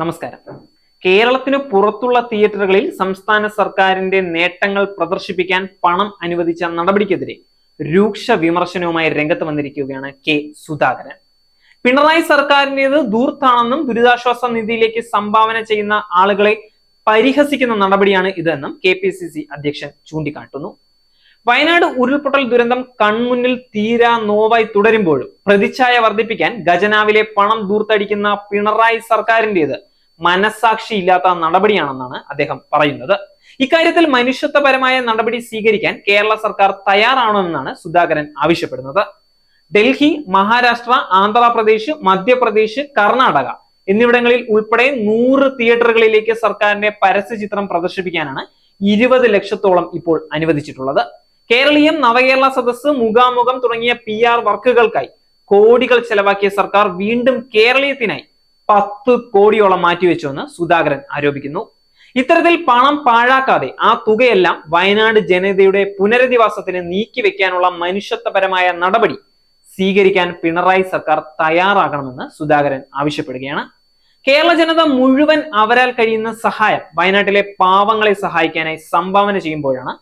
നമസ്കാരം. കേരളത്തിന് പുറത്തുള്ള തിയേറ്ററുകളിൽ സംസ്ഥാന സർക്കാരിന്റെ നേട്ടങ്ങൾ പ്രദർശിപ്പിക്കാൻ പണം അനുവദിച്ച നടപടിക്കെതിരെ രൂക്ഷ വിമർശനവുമായി രംഗത്ത് വന്നിരിക്കുകയാണ് കെ സുധാകരൻ. പിണറായി സർക്കാരിന്റെത് ദൂർത്താണെന്നും ദുരിതാശ്വാസ നിധിയിലേക്ക് സംഭാവന ചെയ്യുന്ന ആളുകളെ പരിഹസിക്കുന്ന നടപടിയാണ് ഇതെന്നും കെ പി സി സി അധ്യക്ഷൻ ചൂണ്ടിക്കാട്ടുന്നു. വയനാട് ഉരുൾപൊട്ടൽ ദുരന്തം കൺമുന്നിൽ തീരാ നോവായി തുടരുമ്പോഴും പ്രതിച്ഛായ വർദ്ധിപ്പിക്കാൻ ഖജനാവിലെ പണം ദൂർത്തടിക്കുന്ന പിണറായി സർക്കാരിന്റെത് മനസാക്ഷി ഇല്ലാത്ത നടപടിയാണെന്നാണ് അദ്ദേഹം പറയുന്നത്. ഇക്കാര്യത്തിൽ മനുഷ്യത്വപരമായ നടപടി സ്വീകരിക്കാൻ കേരള സർക്കാർ തയ്യാറാണെന്നാണ് സുധാകരൻ ആവശ്യപ്പെടുന്നത്. ഡൽഹി മഹാരാഷ്ട്ര ആന്ധ്രാപ്രദേശ് മധ്യപ്രദേശ് കർണാടക എന്നിവിടങ്ങളിൽ ഉൾപ്പെടെ നൂറ് തിയേറ്ററുകളിലേക്ക് സർക്കാരിന്റെ പരസ്യചിത്രം പ്രദർശിപ്പിക്കാനാണ് ഇരുപത് ലക്ഷത്തോളം ഇപ്പോൾ അനുവദിച്ചിട്ടുള്ളത്. കേരളീയം നവകേരള സദസ് മുഖാമുഖം തുടങ്ങിയ പി ആർ വർക്കുകൾക്കായി കോടികൾ ചെലവാക്കിയ സർക്കാർ വീണ്ടും കേരളീയത്തിനായി പത്ത് കോടിയോളം മാറ്റിവെച്ചുവെന്ന് സുധാകരൻ ആരോപിക്കുന്നു. ഇത്തരത്തിൽ പണം പാഴാക്കാതെ ആ തുകയെല്ലാം വയനാട് ജനതയുടെ പുനരധിവാസത്തിന് നീക്കിവെക്കാനുള്ള മനുഷ്യത്വപരമായ നടപടി സ്വീകരിക്കാൻ പിണറായി സർക്കാർ തയ്യാറാകണമെന്ന് സുധാകരൻ ആവശ്യപ്പെടുകയാണ്. കേരള ജനത മുഴുവൻ അവരാൽ കഴിയുന്ന സഹായം വയനാട്ടിലെ പാവങ്ങളെ സഹായിക്കാനായി സംഭാവന ചെയ്യുമ്പോഴാണ്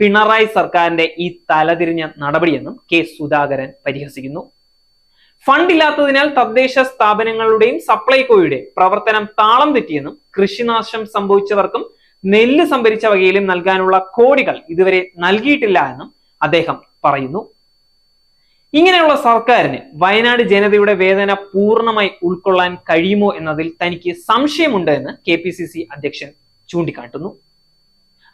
പിണറായി സർക്കാരിന്റെ ഈ തലതിരിഞ്ഞ നടപടിയെന്നും കെ സുധാകരൻ പരിഹസിക്കുന്നു. ഫണ്ട് ഇല്ലാത്തതിനാൽ തദ്ദേശ സ്ഥാപനങ്ങളുടെയും സപ്ലൈകോയുടെയും പ്രവർത്തനം താളം തെറ്റിയെന്നും കൃഷിനാശം സംഭവിച്ചവർക്കും നെല്ല് സംഭരിച്ച വകയിലും നൽകാനുള്ള കോടികൾ ഇതുവരെ നൽകിയിട്ടില്ല എന്നും അദ്ദേഹം പറയുന്നു. ഇങ്ങനെയുള്ള സർക്കാരിന് വയനാട് ജനതയുടെ വേദന പൂർണമായി ഉൾക്കൊള്ളാൻ കഴിയുമോ എന്നതിൽ തനിക്ക് സംശയമുണ്ട് എന്ന് കെ പി സി സി അധ്യക്ഷൻ ചൂണ്ടിക്കാട്ടുന്നു.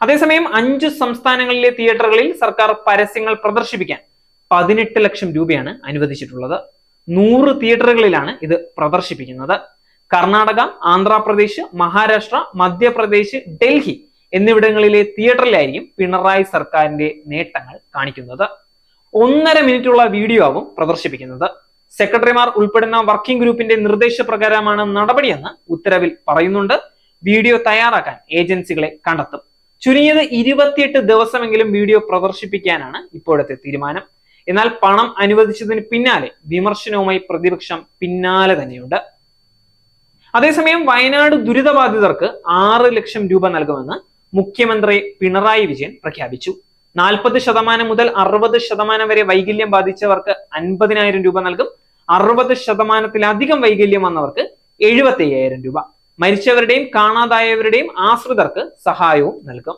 അതേസമയം അഞ്ചു സംസ്ഥാനങ്ങളിലെ തിയേറ്ററുകളിൽ സർക്കാർ പരസ്യങ്ങൾ പ്രദർശിപ്പിക്കാൻ പതിനെട്ട് ലക്ഷം രൂപയാണ് അനുവദിച്ചിട്ടുള്ളത്. നൂറ് തിയേറ്ററുകളിലാണ് ഇത് പ്രദർശിപ്പിക്കുന്നത്. കർണാടക ആന്ധ്രാപ്രദേശ് മഹാരാഷ്ട്ര മധ്യപ്രദേശ് ഡൽഹി എന്നിവിടങ്ങളിലെ തിയേറ്ററിലായിരിക്കും പിണറായി സർക്കാരിന്റെ നേട്ടങ്ങൾ കാണിക്കുന്നത്. ഒന്നര മിനിറ്റുള്ള വീഡിയോ ആവും പ്രദർശിപ്പിക്കുന്നത്. സെക്രട്ടറിമാർ ഉൾപ്പെടുന്ന വർക്കിംഗ് ഗ്രൂപ്പിന്റെ നിർദ്ദേശപ്രകാരമാണ് നടപടിയെന്ന് ഉത്തരവിൽ പറയുന്നുണ്ട്. വീഡിയോ തയ്യാറാക്കാൻ ഏജൻസികളെ കണ്ടെത്തും. ചുരുങ്ങിയത് ഇരുപത്തിയെട്ട് ദിവസമെങ്കിലും വീഡിയോ പ്രദർശിപ്പിക്കാനാണ് ഇപ്പോഴത്തെ തീരുമാനം. എന്നാൽ പണം അനുവദിച്ചതിന് പിന്നാലെ വിമർശനവുമായി പ്രതിപക്ഷം പിന്നാലെ തന്നെയുണ്ട്. അതേസമയം വയനാട് ദുരിതബാധിതർക്ക് ആറ് ലക്ഷം രൂപ നൽകുമെന്ന് മുഖ്യമന്ത്രി പിണറായി വിജയൻ പ്രഖ്യാപിച്ചു. നാൽപ്പത് ശതമാനം മുതൽ അറുപത് ശതമാനം വരെ വൈകല്യം ബാധിച്ചവർക്ക് അൻപതിനായിരം രൂപ നൽകും. അറുപത് ശതമാനത്തിലധികം വൈകല്യം വന്നവർക്ക് എഴുപത്തി അയ്യായിരം രൂപ. മരിച്ചവരുടെയും കാണാതായവരുടെയും ആശ്രിതർക്ക് സഹായവും നൽകും.